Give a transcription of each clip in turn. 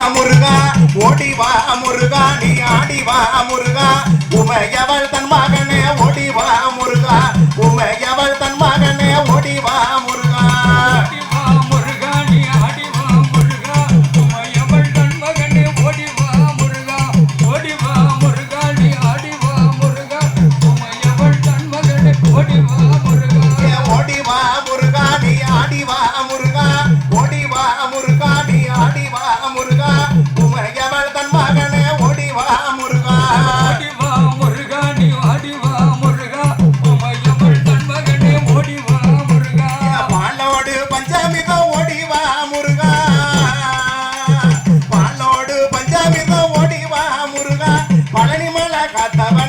முருகா ஓடிவா முருகா நீ ஆடிவா முருகா. உமையவள் தன் மகனே உமையவள் தன் மகனே ஒடிவா முருகா. அடிவா முருகா நீ அடிவா முருகா உமையவள் தன் மகனே பழனிமலை காத்தவன்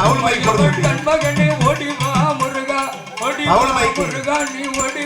அவள் மைக் போடுங்க கண்மகனே ஓடி வா முருகா ஓடி வா முருகா நீ ஓடி